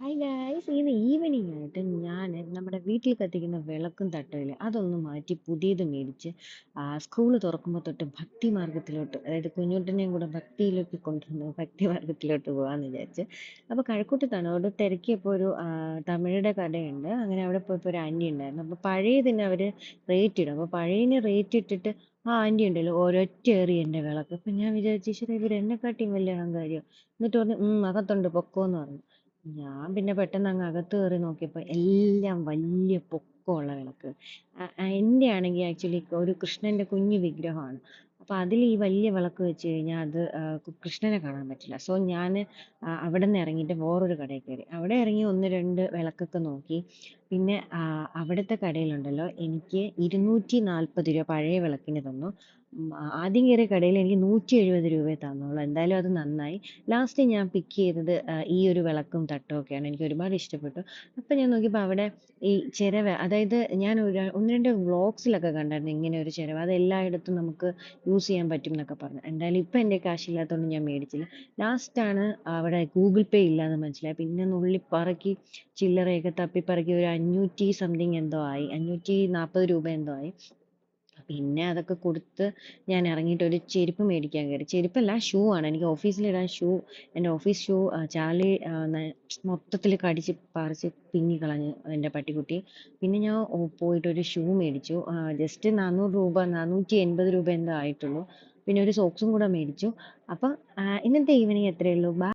Hi guys ഇന്ന് evening ആയിട്ട് ഞാൻ നമ്മുടെ വീട്ടിൽ കത്തിക്കുന്ന വിളക്കും തട്ടമില്ലേ അതൊന്ന് മാറ്റി പുതിയത് മേടിച്ച് സ്കൂൾ തുറക്കുമ്പോൾ തൊട്ട് ഭക്തി മാർഗത്തിലോട്ട് അതായത് കുഞ്ഞുട്ടനെയും കൂടെ ഭക്തിയിലേക്ക് കൊണ്ടുവന്ന് ഭക്തി മാർഗത്തിലോട്ട് പോകാമെന്ന് വിചാരിച്ച്. അപ്പോൾ കഴക്കൂട്ടത്താണ് അവിടെ തിരക്കിയപ്പോൾ ഒരു തമിഴുടെ കടയുണ്ട്. അങ്ങനെ അവിടെ പോയപ്പോൾ ഒരു അന്യ ഉണ്ടായിരുന്നു. അപ്പോൾ പഴയതിന് അവർ റേറ്റ് ഇടും. അപ്പോൾ പഴയതിന് റേറ്റ് ഇട്ടിട്ട് ആ ആന്റി ഉണ്ടല്ലോ. ഒരൊറ്റ എറി എന്റെ വിളക്ക്. അപ്പം ഞാൻ വിചാരിച്ചു ഈശ്വരാ ഇവർ എന്നെക്കാട്ടിയും വലിയ അഹങ്കാരിയോ? എന്നിട്ട് പറഞ്ഞു "ഉം, അകത്തുണ്ട് പൊക്കോ എന്ന് പറഞ്ഞു. ഞാൻ പിന്നെ പെട്ടെന്ന് അങ്ങ് അകത്ത് കയറി നോക്കിയപ്പോൾ എല്ലാം വലിയ പൊക്കമുള്ള വിളക്ക്. അ- അ- എന്റെ ആണെങ്കിൽ ആക്ച്വലി ഒരു കൃഷ്ണന്റെ കുഞ്ഞു വിഗ്രഹമാണ്. അപ്പോൾ അതിൽ ഈ വലിയ വിളക്ക് വെച്ച് കഴിഞ്ഞാൽ അത് കൃഷ്ണനെ കാണാൻ പറ്റില്ല. സോ ഞാൻ അവിടെ നിന്ന് ഇറങ്ങിയിട്ട് വേറൊരു കടയിൽ കയറി. അവിടെ ഇറങ്ങി ഒന്ന് രണ്ട് വിളക്കൊക്കെ നോക്കി. പിന്നെ അവിടുത്തെ കടയിലുണ്ടല്ലോ എനിക്ക് ഇരുന്നൂറ്റി നാൽപ്പത് രൂപ പഴയ വിളക്കിന് തന്നു. ആദ്യം കയറിയ കടയിൽ എനിക്ക് നൂറ്റി എഴുപത് രൂപയെ തന്നുള്ളൂ എന്തായാലും അത് നന്നായി. ലാസ്റ്റ് ഞാൻ പിക്ക് ചെയ്തത് ഈ ഒരു വിളക്കും തട്ടും ഒക്കെയാണ്. എനിക്ക് ഒരുപാട് ഇഷ്ടപ്പെട്ടു. അപ്പം ഞാൻ നോക്കിയപ്പോൾ അവിടെ ഈ ചിരവ അതായത് ഞാൻ ഒരു ഒന്ന് രണ്ട് വ്ളോഗ്സിലൊക്കെ കണ്ടായിരുന്നു ഇങ്ങനെ ഒരു ചിരവ. അത് എല്ലായിടത്തും നമുക്ക് യൂസ് ചെയ്യാൻ പറ്റും എന്നൊക്കെ പറഞ്ഞു. എന്തായാലും ഇപ്പം എന്റെ കാശില്ലാത്തതുകൊണ്ട് ഞാൻ മേടിച്ചില്ല. ലാസ്റ്റാണ് അവിടെ ഗൂഗിൾ പേ ഇല്ലാന്ന് മനസ്സിലായി. പിന്നെ നുള്ളിപ്പറക്കി ചില്ലറയൊക്കെ തപ്പിപ്പറക്കി ഒരു അഞ്ഞൂറ്റി സംതിങ് എന്തോ ആയി. അഞ്ഞൂറ്റി നാൽപ്പത് രൂപ എന്തോ ആയി. പിന്നെ അതൊക്കെ കൊടുത്ത് ഞാൻ ഇറങ്ങിയിട്ട് ഒരു ചെരുപ്പ് മേടിക്കാൻ കയറി. ചെരുപ്പല്ല ഷൂ ആണ്. എനിക്ക് ഓഫീസിലിടാൻ ഷൂ എന്റെ ഓഫീസ് ഷൂ ചാലി മൊത്തത്തിൽ കടിച്ച് പറിച്ച് പിന്നി കളഞ്ഞു എന്റെ പട്ടിക്കുട്ടി. പിന്നെ ഞാൻ ഓ- പോയിട്ട് ഒരു ഷൂ മേടിച്ചു. ജസ്റ്റ് നാനൂറ് രൂപ നാനൂറ്റി എൺപത് രൂപ എന്തോ ആയിട്ടുള്ളൂ. പിന്നെ ഒരു സോക്സും കൂടെ മേടിച്ചു. അപ്പം ഇന്നത്തെ ഈവനിങ് എത്രയേ ഉള്ളൂ?